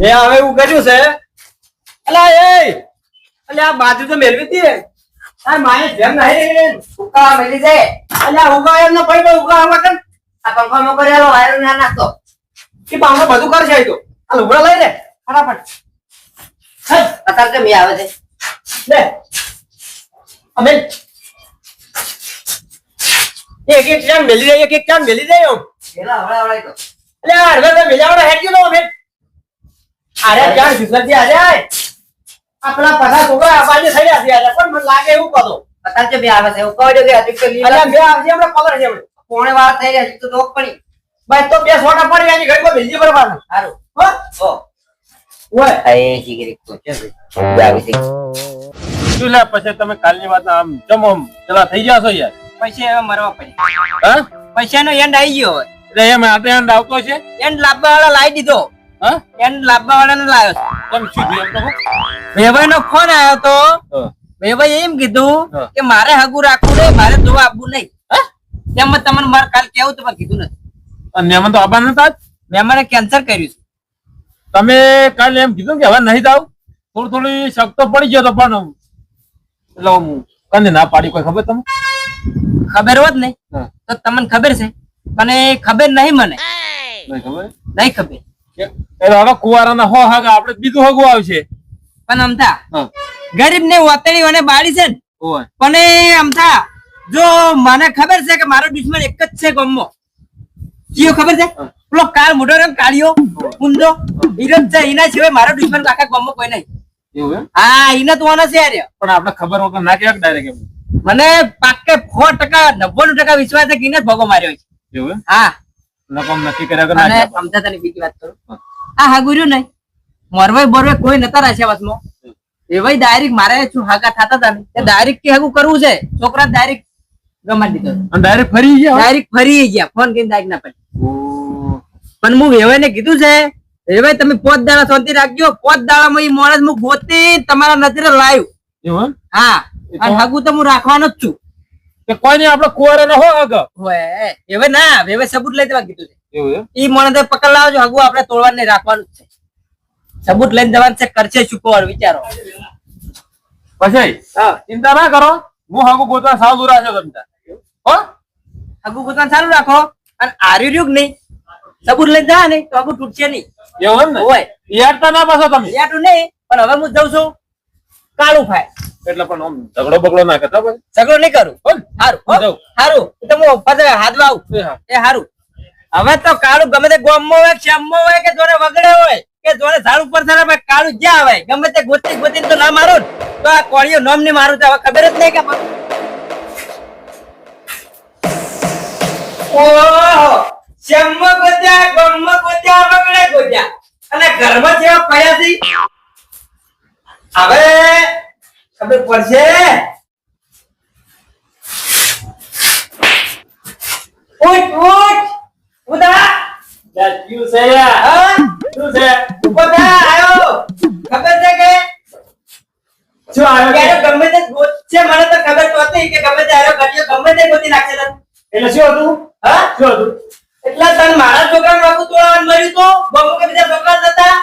મેં હવે એવું કર્યું છે? અલા એ! અલે આ બાજુ તો મેળવી હતી આ માય જેમ નહીં ઉકા મેલી જાય અલ્યા ઉગા એમ ન પડી ઉગા આવા કેમ? આ પંખો મો કરેલો વાયર ના નાખતો. કે પાવડો બધું કર જાય તો. આ લુગડા લઈ લે. ફટાફટ. હે, અત્યારે કેમ આવે છે. લે. અમે એક એક ક્યાં મેલી જાય એક એક ક્યાં મેલી જાય એમ? પેલા હવળા હવળા તો. આ હળવે હળવે મેજાવડો હેડ ગયો અમે અરે જાણ સુસલજી આજે આપણા પછા છોકરા આ થઈ રહ્યા છે. આજે પણ મને લાગે એવું કહો અત્યારે એ આવે છે? ઉકાળ્યો કે હજી પેલી અલ્યા બે આવજે આપણે ખબર છે આપણે પોણે વાર થઈ રહ્યા છે તો રોક પડી. ભાઈ તો બે સોટા પડી એની ઘડીમાં ભેજી ભરવાનું. સારું હો? ઓ ઓય. એ સિગરેટ તો છે આવી છે શું પછી તમે કાલની વાત આમ જમો આમ પેલા થઈ ગયા છો યાર? પૈસા હવે મરવા પડે. હા? પૈસા નો એન્ડ આવી ગયો એટલે એમ આંડ આવતો છે? એન્ડ લાવવા વાળા લાવી દીધો. હા? એન્ડ લાવવા વાળાને લાવ્યો નો ફોન આવ્યો તો. હા. એમ કીધું કે મારે હગું રાખવું નહીં મારે જોવા આપવું નહીં. તેમ તમને મારે કાલ કેવું તો કીધું નથી. અને મહેમાન તો આવવાના હતા જ. મેં કેન્સર કર્યું છે. તમે કાલે એમ કીધું કે હવે નહીં જાવ થોડી થોડી શક્તો પડી ગયો તો પણ એટલે હું કંઈ ના પાડી કોઈ ખબર તમને? ખબર હોત નહીં તો તમને ખબર છે. પણ ખબર નહીં મને. નહીં ખબર? નહીં ખબર. હવે કુવારાના હો હાગા આપણે બીજું હગું આવશે. પણ અમથા ગરીબ ને વતણી અને બાળી છે પણ અમથા જો મને ખબર છે કે મારો દુશ્મન એક જ છે ગમો. કયો ખબર છે? પેલો કાળ મોટો રંગ કાળિયો ઊંધો હીરો છે એના સિવાય મારો દુશ્મન આખા ગમો કોઈ નહીં. હા એને તો ઓનો છે પણ આપણે ખબર વગર ના કહેવાય ડાયરેક્ટ મને પાકે સો ટકા નવ્વાણું ટકા વિશ્વાસ છે કે એને ભોગો માર્યો છે. હા. નકમ નક્કી કર્યા વગર ના અને કહેવાય. તને બીજી વાત કરું. આ હાગુર્યું નહીં. મોરવાઈ બોરવાઈ કોઈ નતા રાખ્યા વસમાં એવાય ડાયરેક્ટ મારે શું થતા હતા ને તે ડાયરેક્ટ કે હાગું કરવું છે. છોકરા ડાયરેક્ટ ગમાડી દીધો. અને ડાયરેક્ટ ફરી ગયા ડાયરેક્ટ ફરી ગયા. ફોન કરીને ડાયરેક્ટ ના પડી પણ હું વેવાઈને કીધું છે વેવાય તમે પોત દાડા શાંતિ રાખજો. પોત દાડામાં ઈ માણસ હું ગોતી તમારા નજરે લાવ્યું હા. એ અને હાગું તો હું રાખવાનો જ છું. કે કોઈ નહીં આપણે કુવારાના હો હાગા ઓય, હવે ના હવે સબૂત લઈ દેવા કીધું છે. એવું ઈ માણસ પકડ લાવજો હગુ આપણે તોડવાનું નહીં રાખવાનું જ છે. સબૂત લઈને જવાનું છે કરશે શું વિચારો. પછી ચિંતા ના કરો. હું હગુ ગોતવા સાવ દૂર છે તમને હો? હગુ પોતાને સારું રાખો. અને આર્યું રહ્યું નહીં? સબૂત લઈને જા નહીં તો હાગું તૂટશે નહીં. એવું એમ ને? ઓય યાદતા ના પાછો તમે. યાટું નહીં પણ હવે હું જઉં છું. કાળું ફાય એટલે પણ આમ ઝઘડો બગડો ના કરતા ભાઈ. ઝઘડો નહીં કરું. હારું હારું. તમે હું પાછળ હાથમાં આવું. એ હારું. હવે તો કાળું ગમે તે ગોમો હોય શ્યામમાં હોય કે જોડે વગડે હોય કે જોડે ઝાડ ઉપર થાય ભાઈ કાળું જ્યાં આવે ગમે તે ગોતી ગોતી તો ના મારું તો આ કોળીઓ નોમની મારું તો હવે ખબર જ નહીં કે ઓહો શ્યામમાં ગોત્યા ગોમો ગોત્યા વગડે ગોત્યા. અને ઘરમાં જેવા પડ્યા છે હવે ખબર પડશે? ઉઠ ઉઠ. ઉદા. યાર, છે? હા? શું છે? ઉપદા આયો. ખબર છે કે? જો આયો કે? ગમે તે ગોત છે મને તો ખબર તો હતી કે ગમે તે આયો. ઘડિયો ગમે તે ગોતી નાખશે એટલે શું હતું? હા? શું હતું? એટલે તન મારા છોકરાને આખું તોડવાનું મળ્યું તો? બબુ કે બીજા છોકરા હતા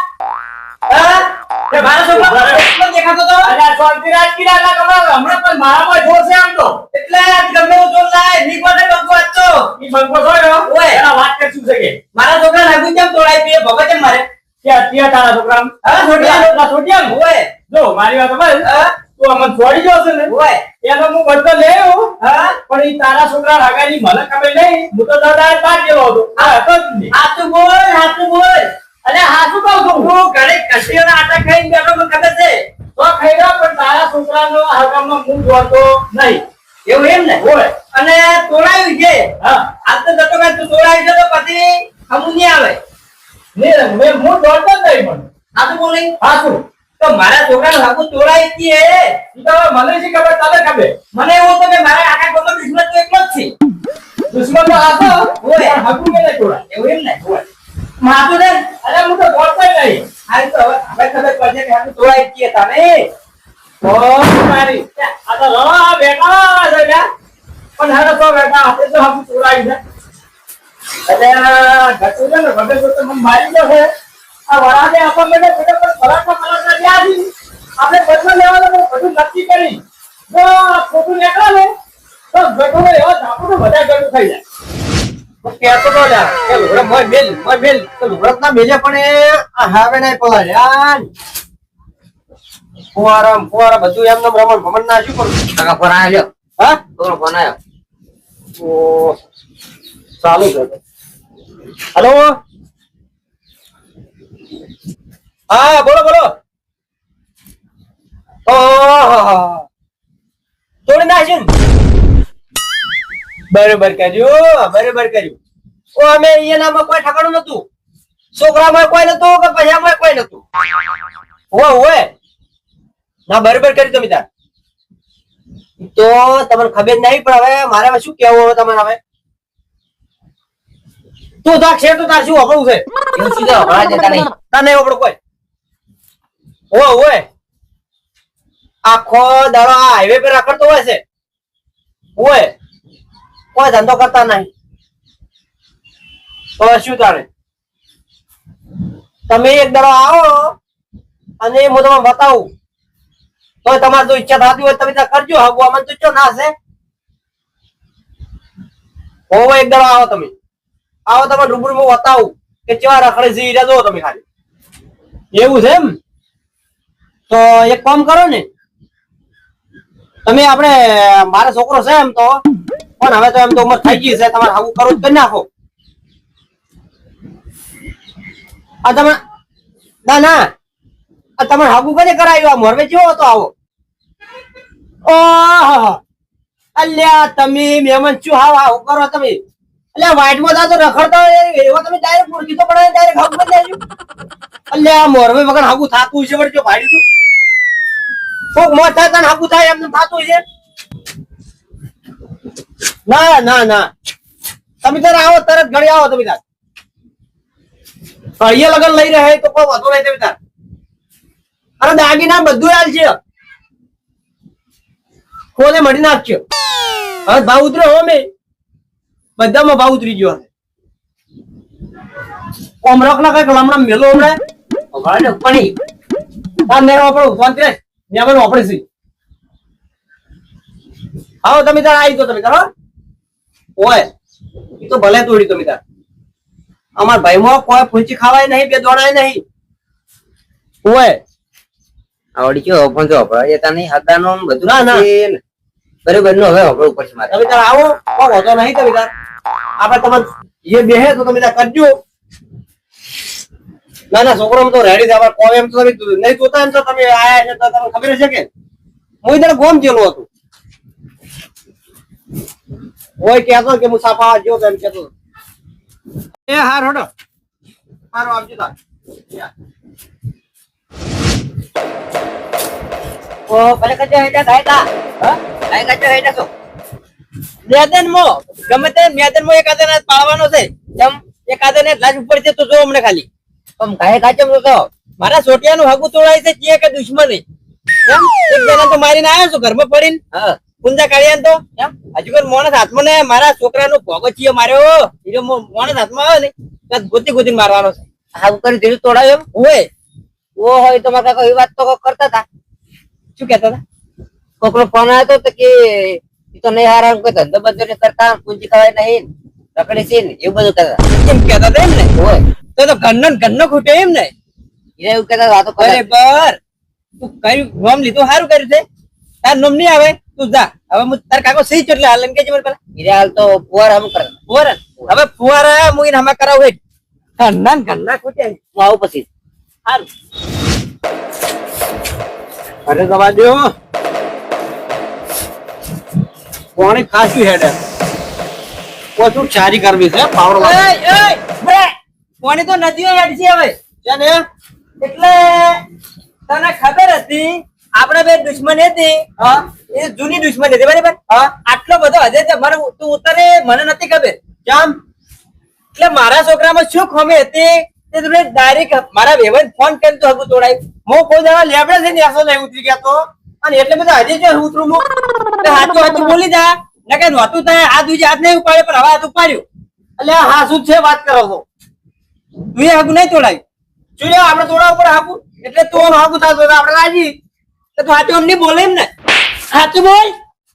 હા? કે મારા છોકરા એકલો દેખાતો તો? અલ્યા, શાંતિ રાખ, કીડા ના કમાવો. હમણાં પણ મારામાં જોર છે આમ તો. એટલે ગમે જોર લાયની કોને બંકો હતો ઈ બંકો જોયો? ઓય. એના વાત કર શું છે કે? મારા છોકરા લાગુ કેમ તોડાય પીએ? ભગત કેમ મારે? ક્યાં- ક્યાં તારા છોકરાને? હા છોકરા તારા ઓય. જો, મારી વાત સાંભળ. હા. તું અમને છોડી ગયો છે ને ઓય. એનો હું બદલો લેવો હા. પણ ઈ તારા છોકરા હગાની મને ખબર નહીં. હું તો દાદા બાર ગયેલો હતો. હા હતો જ બોલ હાથું બોલ. અરે હા શું કહું છું? હું ઘરે કઢીઓના આટા ખાઈને બેઠો તો ખબર છે? તો ખાઈ રહ્યો પણ તારા છોકરાનો હગામાં હું જોતો નહીં. એવું એમ ને? હોય. અને તોડાયું છે? હા. આજ તો જતો કાંઈ તું તોડાયું છે તો પછી હમું નહીં આવે. નહીં મેં હું જોતો જ નહીં પણ. હાથું બોલી હાથું તો મારા છોકરાનું હાકું તોડાય છે તો મને શી ખબર તને ખબર? મને એવું હતું કે મારા આખા ગામનો દુશ્મન તો એકલો જ છે. દુશ્મન તો હાથો હોય. પણ કે નહીં તોડાય. એવું એમ ને? અરે આ તો છે. ઘટું ને ભગત તો મારી ગયો છે. આ વરાદે આવી, આપણે બદલો લેવાનું બધું નક્કી કરી. જો ખોટું નીકળે ને તો ગટુનો એવો તો બધા ગટુ થઈ જાય. હું કહેતો તો લ્યા, મેલ. તો ફોન આવ્યો હા ઓ ચાલુ છે હેલો હા બોલો બોલો ઓહો બરોબર કર્યું બરોબર કર્યું ઓ, અમે અહીંયાનામાં કોઈ ઠકાણું નતું છોકરામાં કોઈ નતું કે પૈસામાં કોઈ નતું હોય હોય. ના, બરોબર કર્યું તમે તાર. તો તમને ખબર નહીં, પણ હવે મારે શું કેવું હવે તમારે હવે? તું તાર છે, તું તાર શું આપણું છે? એવું શું નહીં. તાર કોઈ. ઓય હોય. આખો દાડો આ હાઈવે પર રખડતો હોય છે. ઓય કોઈ ધંધો કરતા નહીં. તો શું તારે? તમે એક દાડો આવો અને હું તમને બતાવું. તો તમારે જો ઈચ્છા થતી હોય તમે ત્યાં કરજો. હગવા મને તો ના છે હોવો, એક દાડો આવો તમે. આવો તમે રૂબરૂ બતાવું કે કેવા રખડે છે ઈરા જો તમે ખાલી. એવું છે એમ? તો એક કામ કરો ને. તમે આપણે, મારો છોકરો છે એમ તો પણ હવે તો એમ તો ઉંમર થઈ ગઈ છે, તમારે આવું કરવું જ કરી નાખો. આ તમે ના ના. આ તમે હાગુ કરે કરાયું આ મોરવે જેવો હતો આવો? અલ્યા, તમે મહેમાન શું હાવ આવું કરો તમે. અલ્યા વાઈટમાં જાતો રખડતો એવો તમે ડાયરેક્ટ મૂર્ખી તો પડે ડાયરેક્ટ હાગુ કરી દેજો. અલ્યા મોરવે વગર હાગુ થાતું છે પણ ભાડી તું. કોક મોત થાય તને હાગુ થાય એમ થાતું છે ના ના ના. તમે તારે આવો તરત ઘડી આવો તમે તાર. અહીંયા લગન લઈ રહ્યા તો કોઈ વાંધો નહીં તમે તાર. અરે દાગીના બધું હાલ છે. કોને મળી નાખજો? હવે ભાવ ઉતર્યો હો મેં. બધામાં ભાવ ઉતરી ગયો ઓમરક ના કંઈક હમણાં મેલો હમણાં. પણ આપણો શાંતિ રહે મેં આપણે છે. આવો તમે તાર આવી તો તમે તાર હો? ઓય એ તો ભલે તોડી તમે તાર. અમાર ભાઈમાં કોઈ ફૂંચી ખાવાય નહીં બે દોડાય નહીં. ઓય. આવડી ગયો પણ જો એ જતા નહીં હગાનો ને બધું ના, ના. બરોબર નો હવે હમણાં ઉપર છે મારે. તમે તાર આવો કોઈ હોતો નહીં તમે તાર. આપણે તમારે જે બેહે તો તમે તાર કરજો. ના ના છોકરો તો રેડી થવા કોઈ એમ તો તમે નહીં જોતા એમ તો તમે આયા છે તો તમને ખબર છે કે? હું ઇધર ગોમ જેલું હતું. ઓય કહેતો કે મુસાફા જો એમ કહેતો એ હાર હડો. હારો આવજો તા ઓ ભલે હેઠા થાય તા. હા? થાય કચો હેઠા છો મેદાનમાં. ગમે તે મેદાનમાં એક આદને પાડવાનો છે. એમ એક આદને લાજ ઉપર છે તો જો અમને ખાલી. આમ કાંઈ કાચમ તો મારા સોટિયાનું હગું તોડાય છે જે કે દુશ્મની. એમ? એક જણા તો મારીને આવ્યો છું ઘરમાં પડીને? હા. કુંજા કાઢ્યા તો. એમ? હજુ કોઈ મોણસ હાથમાં ને મારા છોકરાનો ભોગો ચિયો માર્યો હીરો મોણસ હાથમાં આવે ને ગોતી ગોતીને મારવાનો છે. હાવ કરી દીધું તોડાયો એમ? હોય ઓ હોય તો મારા કાકા એ વાત તો કરતા હતા. શું કહેતા હતા? કોકનો ફોન આવ્યો તો કે તો નહીં હારા કોઈ ધંધો બંધો નહીં કરતા પૂંજી ખવાય નહીં રખડી છે ને એવું બધું કરતા એમ કહેતા હતા એમ ને? હોય તો તો ઘરનો ઘરનો ખૂટે એમ ને? એ એવું કહેતા વાતો કરે બર તું કઈ નોમ લીધું સારું કર્યું છે. તાર નોમ નહીં આવે? તું જા. હવે હું તાર કાકો સહી છે એટલે હાલ એમ કે મને પેલા ઈને હાલ તો પુવાર હમ કરે. ફુવારા હવે ફુવારા હું એને હમા કરાવું હેઠ ઘરના ને ઘરના હું આવું પછી. સારું અરે દવા દો કોણી ખાસી હેડે. ઓછું ચારી કરવી છે? એય, બ્રે! કોની તો નદીઓ હેડ છે હવે. છે એટલે તને ખબર હતી આપણે બે દુશ્મન હતી. એ જૂની દુશ્મન હતી બરાબર? આટલો બધો હજે તે મને તું ઉતરે મને નથી ખબર. કેમ? એટલે મારા છોકરામાં શું ખોમી હતી? તે તમને ડાયરેક્ટ મારા વેવન ફોન કરીને તો હગું તોડાય. હું કોઈ દાડા લેબડે છે ને એસો નહીં ઉતરી ગયા તો. અને એટલે બધા હજી જો ઉતરું હું હાથું હાથું બોલી જા. ને કે નહોતું થાય હાથ બીજે હાથ નહીં ઉપાડ્યો પણ હવે હાથ ઉપાડ્યું. એટલે હા શું છે વાત કરો છો? તું એ હગું નહીં તોડાયું. શું આપણે તોડા ઉપર હાકું? એટલે તો હાકું થતું આપણે રાજી તો હાચો અમને બોલે એમ ને? સાચું બોલ?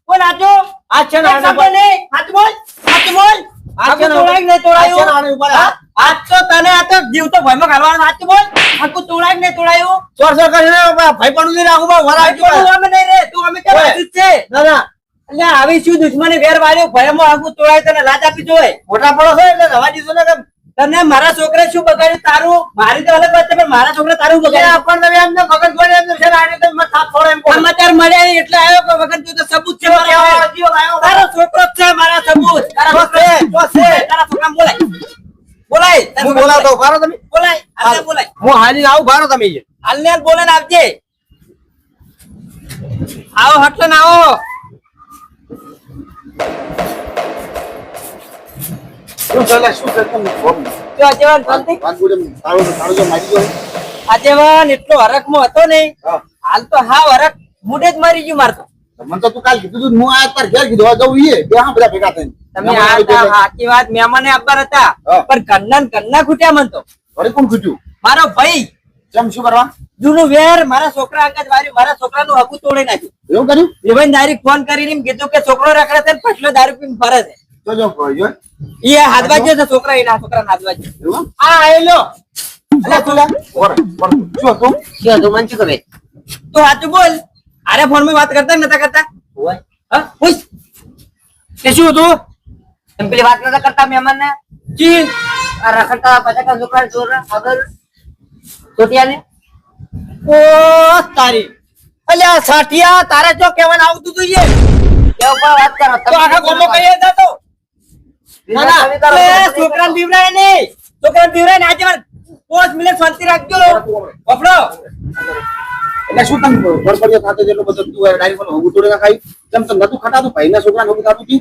બોલ હાચો. આ છે ને શબ્દ બોલ? હાચું બોલ? ને તોડાય ને તોડાયું આને ઉપર. હા? તો તને આ તો જીવ તો ભયમાં ઘાલવાનો બોલ? આખું તોડાય કે નહીં તોડાયું ચોર ચોર કરીને ભાઈ પણ નહીં રાખું બા વરા સાચું અમે નહીં રે. તું અમે હાચું છે? ના ના. એટલે આવી શું દુશ્મની વેર વાળ્યો ભયમાં આખું તોડાય તને લાજ આપી જોઈએ મોટા પડો છે એટલે રવા દીધો ને કે તને મારા છોકરે શું બગાડ્યું? તારું મારી તો અલગ વાત છે પણ મારા છોકરે તારું બગાડ્યું? એમને મગજ પડે એમને છે આને તો મત થાપ છોડે એમ. સમાચાર મળ્યા એટલે આવ્યો કે વગર તું તો સબૂત છે મારા તારો છોકરો છે મારા સબૂત. તારા છે, છે. તારા છોકરા બોલાય. બોલાય. હું બોલાવતો ભારો તમે? બોલાય. હાલને બોલાય. હું હાલી આવું ભારો તમે. હાલને હાલ બોલાને આપજે આવો હટલો ને આવો. શું ચાલે શું છે તમને? જો આગેવાન શાંતિ? વાત બોલે એમ તાળો તો તાળો જો મારી ગયો આગેવાન એટલો હરખમાં હતો નહીં. હાલ તો હરખ મુડે જ મારી ગયું મારતો મને તો તું કાલ કીધું તું હું આ તાર ઘેર કીધું આ જવું ઈએ. બે હા બધા ભેગા થઈને. તમે આ આવી તા ગયા સાચી વાત મહેમાને આપવા હતા. પણ કન્ના ને કન્ના ખૂટ્યા મન તો. વળી કોણ ખૂટ્યું? મારો ભાઈ. કેમ શું કરવા? જૂનું વેર મારા છોકરા આગળ વાર્યું મારા છોકરાનું હકુ તોડી નાખ્યું. એવું કર્યું? વિભાઈ ડાયરેક્ટ ફોન કરીને કીધું કે છોકરો રખડે છે ફટલો દારૂ પીને ફરે છે. જો જો. જો એ હાથવા ગયો છે છોકરા એના છોકરા હાથવા ગયો આ આયેલો અલ્યા તું ઓર ઓર. શું હતું? શું હતું મને શું ખબર? તો સાચું બોલ. અરે ફોનમાં વાત કરતા નતા કરતા? હા પૂછ. તે શું હતું? એમ પેલી વાત નતા કરતા મહેમાન ને જી. આ રખડતા પચાકા છોકરા ચોર આગળ. ચોટિયાને ઓ તારી. અલ્યા સાઠિયા તારે જો કહેવાનું આવતું તું એ કેવું પણ વાત કરો તો આખા ગોમો કહીએ જતો ના ના અરે છોકરાને બીવરાય નહીં છોકરાને બીવરાય ને આજે પાંચ મિનિટ શાંતિ રાખજો. વફડો એટલે શું તને બરબડિયો થાતો જેટલો બધો તું ડાયરી પર હોગું તોડે ખાઈ તેમ તો નતું ખટાતું ભાઈ છોકરા હોગું થાતું કી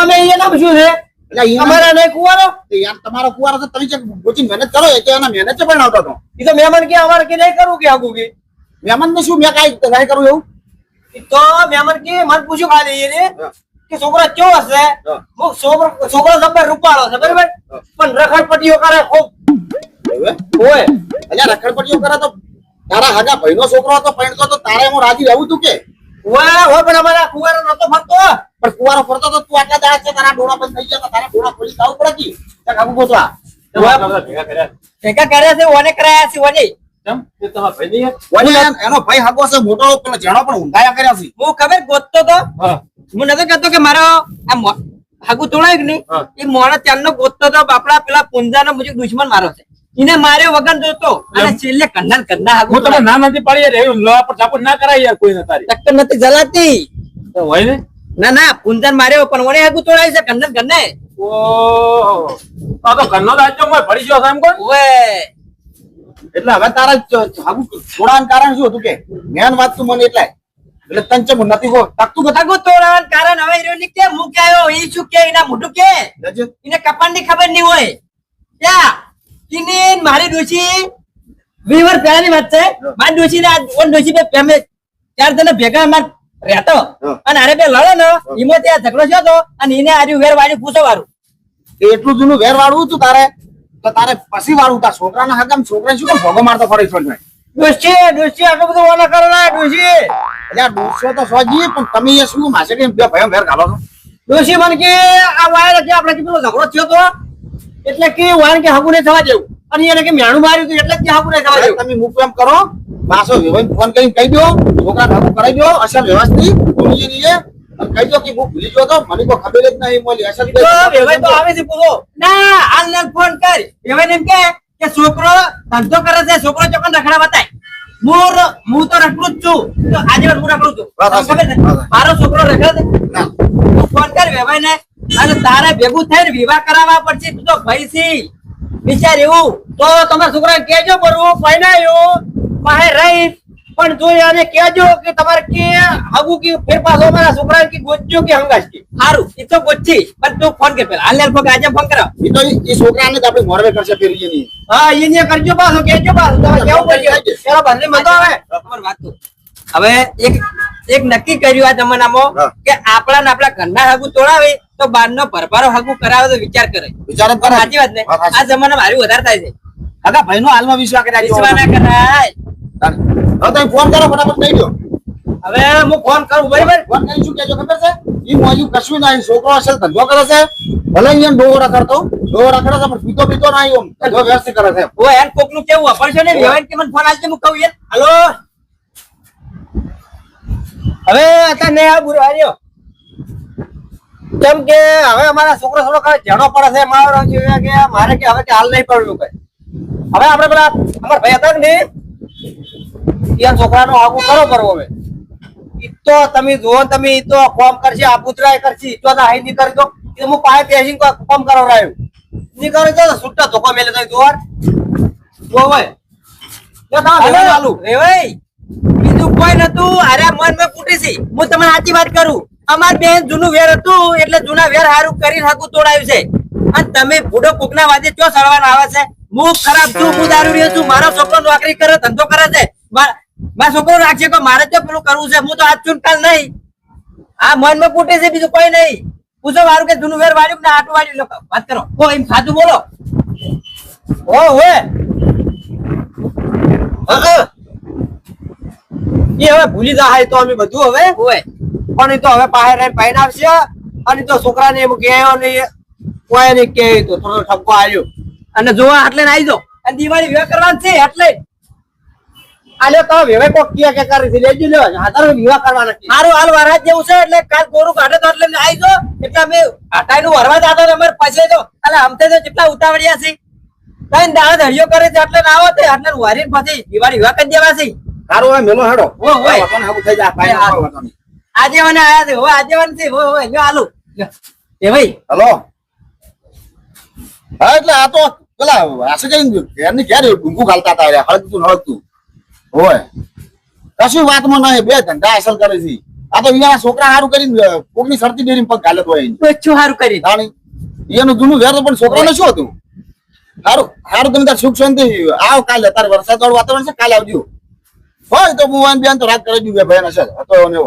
અમે અહીંયા નામ શું છે. અમારા નહીં કુવારો. યાર તમારો કુવારો તો તમે જે ગોચી મહેનત કરો એ એના મહેનત છે પણ આવતો હતો. એ તો મહેમાન કે અમારે કે નહીં કરવું કે આગું કે? મહેમાન ને શું મેં કાંઈ કાંઈ કરું એવું? તો મહેમાન કે મને પૂછ્યું ખાલી એ. કે છોકરો કેવો હશે હા. છોકરો છોકરો રૂપાળો છે બરાબર? પણ રખડપટ્ટીઓ કરે ખૂબ. એવું અલ્યા રખડપટ્ટીઓ કરે તો તારા હાગા ભાઈનો છોકરો હતો પૈણતો તો તારે હું રાજી રહેવું તું કે? હોય હોય પણ અમારા કુવારો નતો ફરતો. પણ કુવારો ફરતો તો તું આટલા દાડા છે તારા ડોળા બંધ થઈ ગયા તો તારા ડોળા ખોલી જવું પડે કી ત્યાં કાબુ ગોતવા. કર્યા. ભેગા કર્યા છે ઓને કરાયા છે ઓને. કેમ? એ તમારા ભાઈ નહીં વળી એન- એનો ભાઈ હાગો છે મોટો પેલો જેણો પણ ઊંધાયા કર્યા છે. હું ખબર ગોતતો તો? હું. નતો કહેતો કે મારો આ હાગુ તોડાય કે નહીં? એ મોણસ ત્યારનો ગોતતો તો આપડા પેલા પુંજાનો મુજબ દુશ્મન મારો છે. એને માર્યો વગર જોતો. અને છેલ્લે કન્ના ને કન્ના હાગુ હું તમને ના નથી પાડી યાર લો પર ચાપુ ના કરાય યાર કોઈને તારી. ટક્કર નથી જલાતી. તો હોય ને? ના ના પુંજાન માર્યો પણ ઓને હાગુ તોડાય છે કન્ના ને કન્ને ઓહો. આ તો ઘરનો રાજ્યમાં પડી ગયો છે એમ કોણ? ઓએ એટલે હવે તારા હાગુ કારણ શું હતું કે? મેન વાત તું મને એટલે એટલે તને ચમ નથી ગો તાકતું ગતું ગો તોડાવાનું કારણ હવે ની કે મું કે આવ્યો? શું કે? એના મોઢું કે. એને કપાળની ખબર નહીં હોય. ક્યાં? ઇને મારી ડોશી વીવર પહેલાની વાત છે. મારી ડોશી ને ઓન ડોશી બે પેમે ચાર જણા ભેગા માર રહેતો. અને અરે બે લડો ને ઈમો ત્યાં ઝઘડો થયો તો અને એને આર્યું વેર વાળ્યું પૂછો વાળું એટલું જૂનું વેર વાળવું તું તારે? તો તારે પછી વાળવું તાર છોકરાના હાગામ છોકરા શું ભોગો મારતો ફરી છોડ ડોશી ડોશી આટલું બધું ઓલા કરો ના ડોશી. એટલે આ દોસ્તો તો સોજી પણ તમે એ શું માસે કે બે ભયમ વેર ઘાલો છો? મને કે આ વાયર કે આપણે કેટલો ઝઘડો થયો તો એટલે કે વાયર કે હગું નહીં થવા દેવું. અને એને કે મેણું માર્યું હતું એટલે કે હગું નહીં થવા દેવું. તમે મુક એમ કરો. પાછો વિભાઈ ફોન કરીને કહી દો છોકરા ભાગું કરાવી દો. અસર વ્યવસ્થિત ભૂલી જઈએ. અને કહી દો કે હું ભૂલી ગયો તો મને કોઈ ખબર જ નહીં મળી. અસલ તો વેવાય તો આવે છે પૂરો. ના હાલ ને ફોન કર. એવા એમ કે કે છોકરો ધંધો કરે છે છોકરો ચોકન રખડા બતાય. હું હું તો રખડું જ છું. તો આજે પણ હું રખડું છું? ખબર છે? મારો છોકરો રખડે ના. તું ફોન કર વેવાય ને અને તારે ભેગું થઈને વિવાહ કરાવવા પડશે. તું તો ભાઈ છી વિચાર એવું. તો તમારા છોકરાને કહેજો બરું ફાઈનાયો પાસે રહી. પણ જો એને કહેજો કે તમારે કે આગુ કે ફેર પાછો મારા છોકરાને કે ગોચ્યો કે હંગાશ કે? સારું એ તો ગોચી. પણ તું ફોન કે પેલા હાલ ને ફોન આજે ફોન કરાવ. એ તો ઈ- ઈ છોકરાને જ આપણે મોરવે કરશે ફેરી એની. હા એને કરજો પાછો કેજો પાછો. તમારે કેવું પડશે પેલા બંને મતો આવે? તમાર વાત તો. હવે એક એક નક્કી કર્યું આ જમાનામાં કે આપણા ને આપણા ઘરના હાગુ તોડાવે તો બાર નો ભરભારો હાગુ કરાવે તો વિચાર કરે. વિચાર કરે સાચી વાત ને? આ જમાનામાં હારું વધારે થાય છે. આગા ભાઈ નો હાલમાં વિશ્વાસ કર્યા. વિશ્વાસ વિશ્વા ના કરાય. હવે તમે ફોન કરો ફટાફટ કહી દો. હવે હું ફોન કરું બરાબર? ફોન કરી શું કહેજો ખબર છે? ઈ મોયું કશું ના છોકરો હશે ધંધો કરે છે. ભલે અહીંયા ડોવો કરતો ડોવો કરે છે પણ પીતો પીતો ના આવ્યો ધંધો વ્યવસ્થિત કરે છે. ઓ એન કોકનું કેવું વાપરશો ને? વ્યવહાર કે મને ફોન આવશે હું કહું યાર હાલો? હવે અત્યારે આ બુરો હાર્યો. કેમ કે હવે અમારા છોકરો થોડો ઝેડો પડે છે મારો કે મારે કે હવે કે હાલ નહીં પડવું કઈ. હવે આપણે પેલા અમારા ભાઈ હતા ને એ છોકરાનો આગુ કરો કરો હવે તો તમે જુઓ તમે તો કોમ કરશે આ પુતરાય કરશે તો ના હાઈ નહીં કરી દો. એ હું પાસે પેશિંગ કોમ કરો રહ્યો નહીં કરો તો સુટ્ટા ધોકો મેલે તો જોર જો ભાઈ જો તારા ભેગા ચાલુ. રેવાઈ બીજું કોઈ નતું. અરે મન મે ફૂટી છે. હું તમને સાચી વાત કરું. અમાર બેન જૂનું વેર હતું એટલે જૂના વેર હારું કરીને હાકું તોડાયું છે. અને તમે બુડો કોકના વાદે ચો સળવાના આવે છે? હું ખરાબ છું હું દારૂ રહ્યો છું મારો છોકરો નોકરી કરે ધંધો કરે છે. મારો છોકરો રાખશે કે મારે તો પેલું કરવું છે. હું તો આજ ચૂંટકાલ નહીં. આ મનમાં ફૂટે છે બીજું કોઈ નહીં. પૂછો મારું કે જૂનું વેર વાળ્યું ને આટું વાળ્યું? લોકો વાત કરો. ઓ એમ સાચું બોલો. ઓ હોય એ હવે ભૂલી જાય તો અમે બધું હવે. હોય પણ એ તો હવે પાસે રહી પાઈને આવશે. અને તો છોકરાને એમ કહેવો નહીં કોઈ નહીં કે તો થોડો ઠપકો આવ્યો અને જોવા એટલે આવી જાઓ. અને દિવાળી વ્યવહાર કરવાની છે એટલે આલે તો હવે કોક કે કે કરી છે. લેજો લ્યો. હાથર વિવાહ કરવાના છે મારું હાલ વરાજ જેવું છે એટલે કાલ કોરું કાઢે તો એટલે આવી જો એટલે અમે હટાઈનું વરવા જાતો ને પછી તો એટલે અમથે તો કેટલા ઉતાવળિયા છે. કઈ દાણા ધડિયો કરે છે એટલે ના આવો એટલે વારી પછી દિવાળી વિવાહ કરી દેવા છે. તારો હવે મેલો હેડો. ઓ, હોય. ને થઈ જાય. ભાઈ આજે મને આયા છે હો આજે મને છે હો હો લ્યો આલુ એ ભાઈ. હલો. હા એટલે આ તો પેલા આશે ઘેર ઘેરની ઘેર ઊંઘું ઘાલતા હતા હળગતું હળગતું. હોય. કશું વાતમાં નહીં બે ધંધા અસલ કરે છે. આ તો અહીંયા છોકરા સારું કરીને કોકની સરતી ડેરી પગ ઘાલે હોય સારું કરી. જાણી એનું જૂનું ઘેર પણ છોકરાને શું હતું? સારું સારું તમે તાર સુખ શાંતિ આવ કાલે તારે વરસાદ વાળું વાતાવરણ છે કાલે આવજો. હોય તો હું બેન તો રાત કરી દીધું ભાઈ હશે હતો એવો ને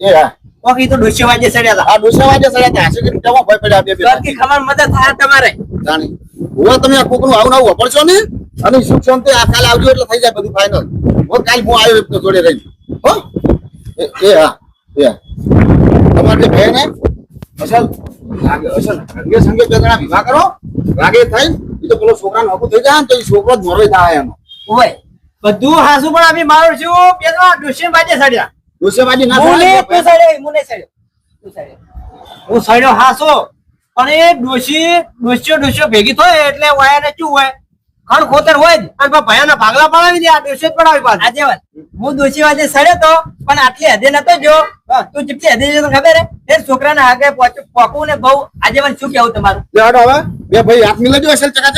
એ- હા. કોક તો ડોસ્યો વાજે સડ્યા આ ડોસા વાજે સડ્યા હતા. હશે કે કેવો ભય પડ્યા બે બે ખબર મદદ થાય તમારે. જાણી તમે આ કોકનું આવું આવું વાપરશો ને? અને શિક્ષણ તો આ કાલે આવજો એટલે થઈ જાય બધું ફાઇનલ હો કાલ હું આવ્યો તો જોડે રહી હો? એ- હા એ હા. તમારે બેન હે અસલ અસલ રંગે સંગે બે જણા વિવાહ કરો રાગે થઈ એ તો પેલો છોકરાનો હકુ થઈ જાય ને તો એ છોકરો જ મોરવાઈ થાય એનો. ઓય બધું હાસુ પણ અમે મારું છું. બે તો ડુસી બાજે સડ્યા. ડોસે બાજી ના મુને સડ્યો? મુને સડ્યો તું સડ્યો હું સડ્યો હાસો. પણ એ ડોસી ડોસ્યો ડોસ્યો ભેગી થાય એટલે વાયાને શું હોય. ખણ ખોતર હોય જ. અને ભયા ભયાના ભાગલા પડાવી દે આ જ પડાવી પાછું. આજે વાત. હું દોષી વાજે સડ્યો તો પણ આટલી હદે નતો જો તું જેટલી હદે જો ખબર હે? એ છોકરાના હાગે પોકવું ને બહુ આજે મને શું કેવું તમારું? જાડો હવે. બે ભાઈ હાથ મિલાજો અસલ ચકાચક.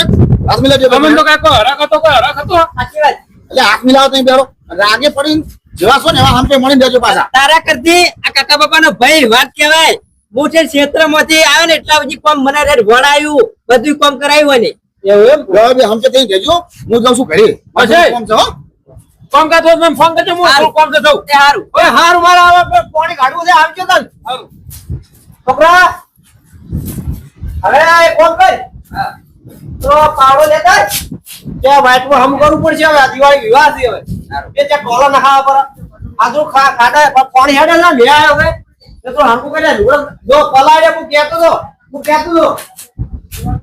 હાથ મિલાજો તમે તો કાકો કાંઈક તો હરાખ હતો સાચી વાત. એટલે હાથ મિલાવો તમે બેરો રાગે પડીને જેવાસો ને એવા હંપે મળીને દેજો પાછા. તારા કરતી આ કાકા બાપાનો ભાઈ વાત કહેવાય. હું છે ક્ષેત્રમાંથી આવ્યો ને એટલા બધી કોમ મને રેડ વળાયું બધું કોમ કરાયું ને એવું એમ? હું જાઉં છું ઘરે. કોમ છે હો. તો મને ફોન કરજો હું કોમ તે ઓય હાર મારા પાણી કાઢવું છે આવજો તન છોકરા હવે આ ફોન કર. તો પાવડો લેતા આય. ત્યાં વાઈટમાં હમ કરવું પડશે હવે દિવાળી વિવાહ છે હવે. બે ચાર ટોલો નખાવા પર આજુ ખા ખાડા પાણી હેડે ના લે હવે. તો હમકુ કર્યા જો પલાડે હું કહેતો તો હું કહેતો તો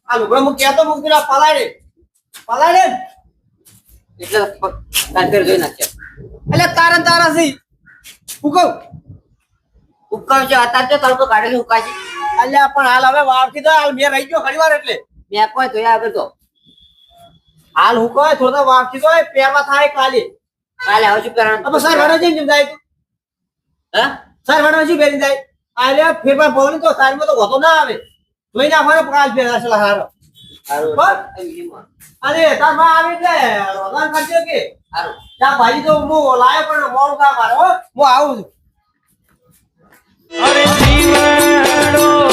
આ લુગડો મુ કહેતો મુ પેલા પલાડે પલાડે એટલે જોઈ નાખ્યા. એટલે તારા તારા સી. ઉકવ ઉકવ છે આતા છે તારું તો કાઢે ઉકાશી અલ્યા પણ હાલ હવે વાવથી તો હાલ મેં રહી ગયો ઘણીવાર એટલે. મેં કોઈ જોયા હાલ હું થોડો વાવથી તો પહેરવા થાય કાલે કાલે હવે સર વડો જઈને તું. હા? સર વડો શું પહેરી જાય? આલે ફેરફાર પવન તો સારમાં તો હોતો ના આવે. જોઈ નાખવાનો પ્રકાશ પહેલા છે હારો. અને તારમાં આવી એટલે રોગાન કરજો કે. ત્યાં ભાઈ તો હું લાયો પણ મોડું કામ મારો હું. આવું છું. અરે જીવડો